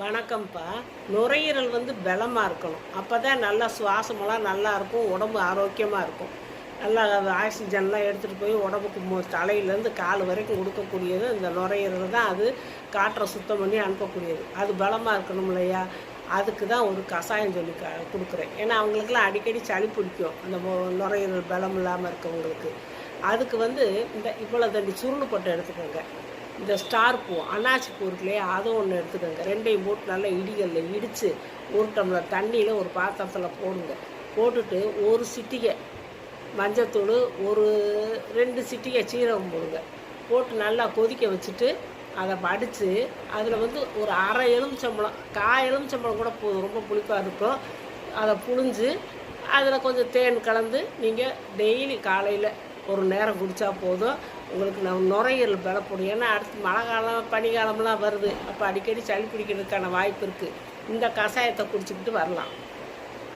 வணக்கம்ப்பா. நுரையீரல் வந்து பலமாக இருக்கணும். அப்போ தான் நல்லா சுவாசமெல்லாம் நல்லா இருக்கும். உடம்பு ஆரோக்கியமாக இருக்கும். நல்லா ஆக்சிஜன்லாம் எடுத்துகிட்டு போய் உடம்புக்கு மு தலையிலேருந்து கால் வரைக்கும் கொடுக்கக்கூடியது இந்த நுரையீரல் தான். அது காற்றை சுத்தம் பண்ணி அனுப்பக்கூடியது. அது பலமாக இருக்கணும் இல்லையா? அதுக்கு தான் ஒரு கஷாயம் சொல்லி க கொடுக்குறேன். ஏன்னா அவங்களுக்குலாம் அடிக்கடி சளி பிடிக்கும். அந்த நுரையீரல் பலம் இல்லாமல் இருக்கவங்களுக்கு. அதுக்கு வந்து இந்த இவ்வளோ தண்ணி சுருள் போட்டு எடுத்துக்கோங்க. இந்த ஸ்டார் பூ அன்னாச்சி பூ இருக்குல்லையே அதை ஒன்று எடுத்துக்கோங்க. ரெண்டையும் போட்டு நல்லா இடிகளில் இடித்து ஒரு டம்ளர் தண்ணியில் ஒரு பாத்திரத்தில் போடுங்க. போட்டுட்டு ஒரு சிட்டிகை மஞ்சத்தூள் ஒரு ரெண்டு சிட்டிகை சீரகம் போடுங்க. போட்டு நல்லா கொதிக்க வச்சுட்டு அதை வடித்து அதில் வந்து ஒரு அரை எலுமிச்சம்பழம் காய் எலுமிச்சம்பழம் கூட போதும் ரொம்ப புளிப்பாக இருக்கும். அதை புழிஞ்சு அதில் கொஞ்சம் தேன் கலந்து நீங்கள் டெய்லி காலையில் ஒரு நேரம் குடித்தா போதும். உங்களுக்கு நம்ம நுரையீரல் பலப்படும் ஏன்னா அடுத்து மழை காலம் பனிக்காலம்லாம் வருது. அப்போ அடிக்கடி சளி பிடிக்கிறதுக்கான வாய்ப்பு இருக்குது இந்த கஷாயத்தை குடிச்சிக்கிட்டு வரலாம்.